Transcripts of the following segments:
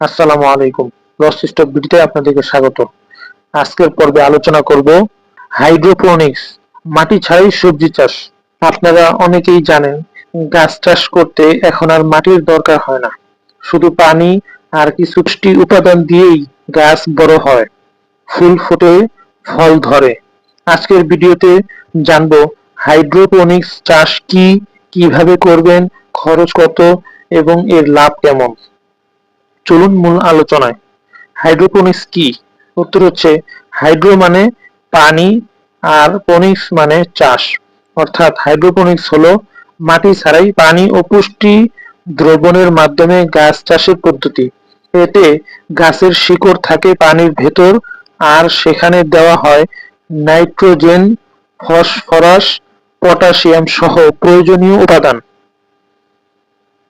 আসসালামু আলাইকুম। Lost stock আপনাদেরকে স্বাগত। আজকের পর্বে আলোচনা করব হাইড্রোপনিক্স, মাটি ছাড়াই সবজি চাষ। আপনারা অনেকেই জানেন, গাছ চাষ করতে এখন আর মাটির দরকার হয় না। শুধু পানি আর কিছু উপাদান দিয়েই গাছ বড় হয়। ফুল ফোটে, ফল ধরে। আজকের ভিডিওতে জানব হাইড্রোপনিক্স চাষ কি, কীভাবে করবেন, খরচ কত, এবং এর লাভ কেমন। চলুন মূল আলোচনায়। হাইড্রোপনিক্স কি? উত্তর হচ্ছে, হাইড্রো মানে পানি আর পনিক্স মানে চাষ। অর্থাৎ হাইড্রোপনিক্স হলো মাটি ছাড়াই পানি ও পুষ্টি দ্রবণের মাধ্যমে গাছ চাষের পদ্ধতি। এতে গাছের শিকড় থাকে পানির ভেতর আর সেখানে দেওয়া হয় নাইট্রোজেন, ফসফরাস, পটাশিয়াম সহ প্রয়োজনীয় উপাদান।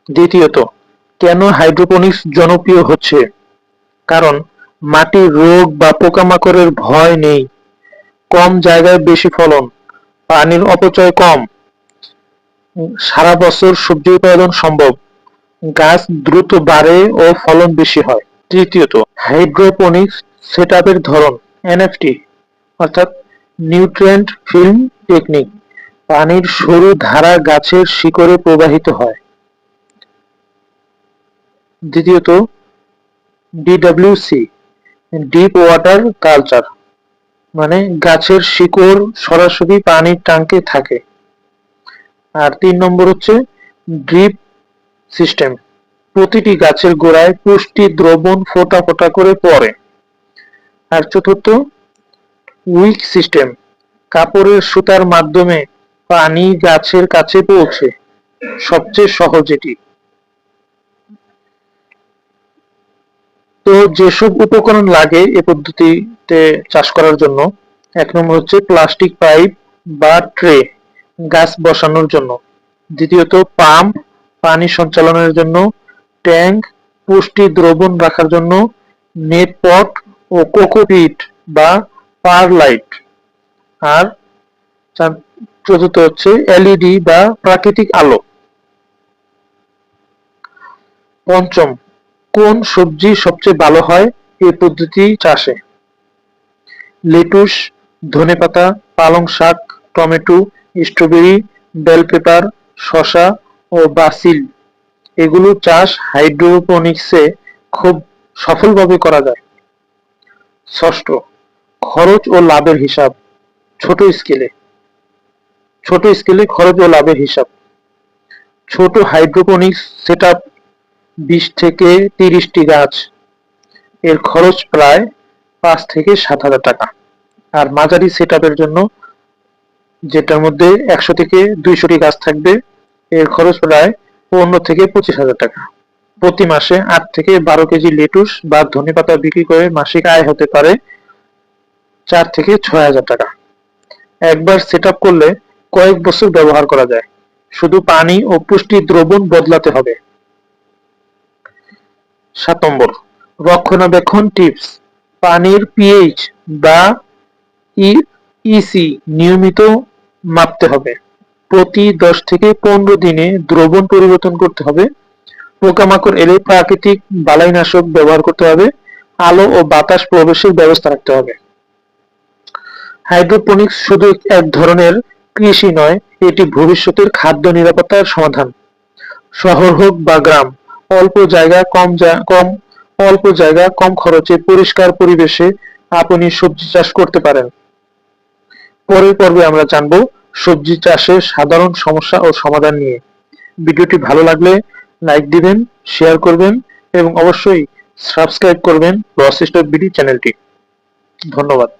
দ্বিতীয়ত কেন হাইড্রোপনিক্স জনপ্রিয় হচ্ছে? কারণ মাটির রোগ বা পোকামাকড়ের ভয় নেই। কম জায়গায় বেশি ফলন, পানির অপচয় কম। সারা বছর সবজি উৎপাদন সম্ভব। গাছ দ্রুত বাড়ে ও ফলন বেশি হয়। তৃতীয়ত, হাইড্রোপনিক্স সেটআপের ধরন, এনএফটি, অর্থাৎ নিউট্রিয়েন্ট ফিল্ম টেকনিক। পানির সরু ধারা গাছের শিকড়ে প্রবাহিত হয়। দ্বিতীয়ত ডিডব্লিউসি ডিপ ওয়াটার কালচার মানে গাছের শিকড় সরাসরি পানির ট্যাঙ্কে থাকে। আর তিন নম্বর হচ্ছে ড্রিপ সিস্টেম প্রতিটি গাছের গোড়ায় পুষ্টি দ্রবণ ফোটা ফোটা করে পড়ে। আর চতুর্থ উইক সিস্টেম কাপড়ের সুতার মাধ্যমে পানি গাছের কাছে পৌঁছে, সবচেয়ে সহজ এটি। তো যেসব উপকরণ লাগে এ পদ্ধতিতে চাষ করার জন্য, এক নম্বর হচ্ছে প্লাস্টিক পাইপ বা ট্রে গাছ বসানোর জন্য। দ্বিতীয়ত পাম্প পানি সঞ্চালনের জন্য ট্যাঙ্ক পুষ্টি দ্রবণ রাখার জন্য নেট পট ও কোকোপিট বা পার লাইট আর চতুর্থ হচ্ছে এলইডি বা প্রাকৃতিক আলো। পঞ্চম কোন সবজি সবচেয়ে ভালো হয় এই পদ্ধতি চাষে? লেটুস ধনেপাতা পালং শাক, টমেটো, স্ট্রবেরি, বেল পেপার, শসা ও বাসিল। এগুলো চাষ হাইড্রোপনিক্সে খুব সফলভাবে করা যায়। ষষ্ঠ, খরচ ও লাভের হিসাব। ছোট স্কেলে। ছোট স্কেলে খরচ ও লাভের হিসাব। ছোট হাইড্রোপনিক্স সেটআপ বিশ থেকে তিরিশটি গাছ। এর খরচ প্রায় পাঁচ থেকে সাত হাজার টাকা। আর মাঝারি সেট জন্য যেটার মধ্যে একশো থেকে দুইশোটি গাছ থাকবে, এর খরচ প্রায় পনেরো থেকে পঁচিশ হাজার টাকা। প্রতি মাসে আট থেকে বারো কেজি লেটুস বা ধনে পাতা বিক্রি করে মাসিক আয় হতে পারে চার থেকে ছয় হাজার টাকা। একবার সেট করলে কয়েক বছর ব্যবহার করা যায়। শুধু পানি ও পুষ্টি দ্রবণ বদলাতে হবে। সাত নম্বর। রক্ষণাবেক্ষণ টিপস পানির পিএইচ বা ইসি নিয়মিত মাপতে হবে। প্রতি দশ থেকে পনেরো দিনে দ্রবণ পরিবর্তন করতে হবে। পোকামাকড় এলে প্রাকৃতিক বালাইনাশক ব্যবহার করতে হবে। আলো ও বাতাস প্রবেশের ব্যবস্থা রাখতে হবে। হাইড্রোপনিক্স শুধু এক ধরনের কৃষি নয়, এটি ভবিষ্যতের খাদ্য নিরাপত্তার সমাধান। শহর হোক বা গ্রাম অল্প জায়গা, কম কম অল্প জায়গা, কম খরচে পরিষ্কার পরিবেশে আপনি সবজি চাষ করতে পারেন। পরের পর্বে আমরা জানব সবজি চাষের সাধারণ সমস্যা ও সমাধান নিয়ে। ভিডিওটি ভালো লাগলে লাইক দিবেন, শেয়ার করবেন এবং অবশ্যই সাবস্ক্রাইব করবেন প্রসেসড বিডি চ্যানেলটি। ধন্যবাদ।